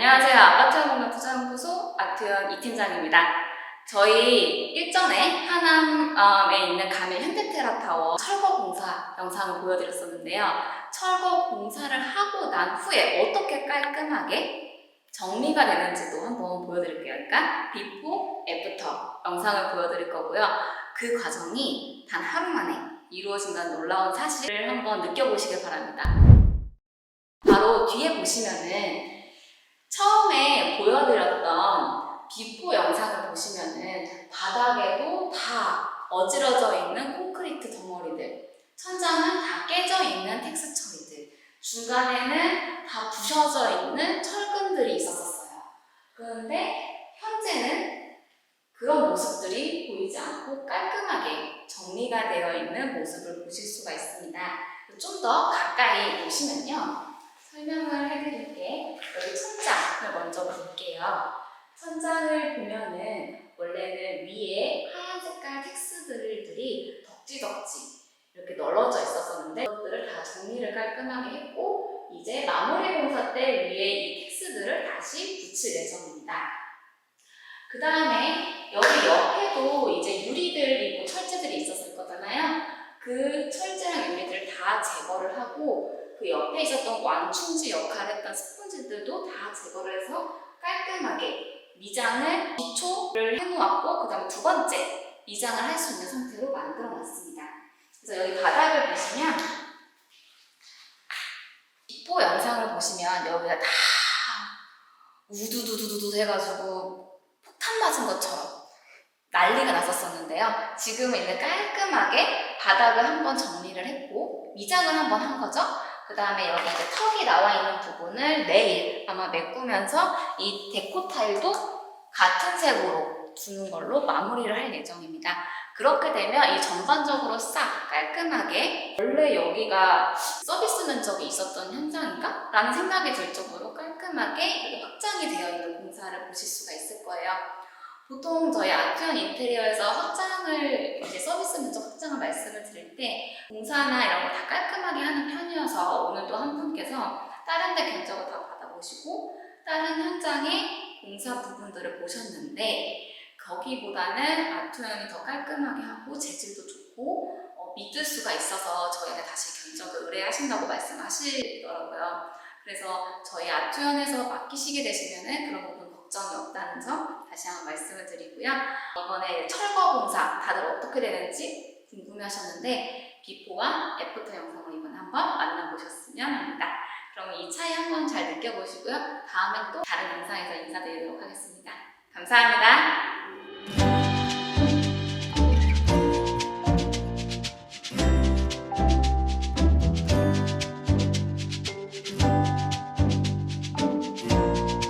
안녕하세요. 아파트연구나 투자연구소 아트연 이팀장입니다. 저희 일전에 하남에 있는 가밀 현대테라타워 철거 공사 영상을 보여드렸었는데요. 철거 공사를 하고 난 후에 어떻게 깔끔하게 정리가 되는지도 한번 보여드릴게요. 그러니까 비포, 애프터 영상을 보여드릴 거고요. 그 과정이 단 하루 만에 이루어진다는 놀라운 사실을 한번 느껴보시길 바랍니다. 바로 뒤에 보시면은 처음에 보여드렸던 비포 영상을 보시면은 바닥에도 다 어지러져 있는 콘크리트 덩어리들, 천장은 다 깨져 있는 텍스처리들, 중간에는 다 부셔져 있는 철근들이 있었었어요. 그런데 현재는 그런 모습들이 보이지 않고 깔끔하게 정리가 되어 있는 모습을 보실 수가 있습니다. 좀 더 가까이 보시면요. 설명을 해드릴게. 여기 천장을 먼저 볼게요. 천장을 보면은 원래는 위에 하얀 색깔 텍스들이 덕지덕지 이렇게 널어져 있었었는데 그것들을 다 정리를 깔끔하게 했고 이제 마무리 공사 때 위에 이 텍스들을 다시 붙일 예정입니다. 그 다음에 여기 옆에도 이제 유리들이고 철제들이 있었을 거잖아요. 그 철제랑 유리들을 다 제거를 하고 그 있었던 완충지 역할을 했던 스펀지들도 다 제거를 해서 깔끔하게 미장을 기초를 해놓았고 그 다음에 두 번째 미장을 할 수 있는 상태로 만들어 놨습니다. 그래서 여기 바닥을 보시면 뒷보 영상을 보시면 여기가 다 우두두두두두 해가지고 폭탄 맞은 것처럼 난리가 났었었는데요. 지금은 이제 깔끔하게 바닥을 한번 정리를 했고 미장을 한번 한 거죠. 그 다음에 여기 이제 턱이 나와 있는 부분을 내일 아마 메꾸면서 이 데코 타일도 같은 색으로 두는 걸로 마무리를 할 예정입니다. 그렇게 되면 이 전반적으로 싹 깔끔하게 원래 여기가 서비스 면적이 있었던 현장인가? 라는 생각이 들 정도로 깔끔하게 확장이 되어 있는 공사를 보실 수가 있을 거예요. 보통 저희 아트원 인테리어에서 확장을 이제 서비스 면적 확장을 말씀을 드릴 때 공사나 이런 거 다 깔끔하게 하는 편이어서 오늘도 한 분께서 다른 데 견적을 다 받아보시고 다른 현장의 공사 부분들을 보셨는데 거기보다는 아트원이 더 깔끔하게 하고 재질도 좋고 어, 믿을 수가 있어서 저희한테 다시 견적을 의뢰하신다고 말씀하시더라고요. 그래서 저희 아트원에서 맡기시게 되시면은 그런 부분 걱정이 없다는 점 다시 한번 말씀을 드리고요. 이번에 철거 공사 다들 어떻게 되는지 궁금해하셨는데 비포와 애프터 영상을 이번에 한번 만나보셨으면 합니다. 그럼 이 차이 한번 잘 느껴보시고요. 다음에 또 다른 영상에서 인사드리도록 하겠습니다. 감사합니다.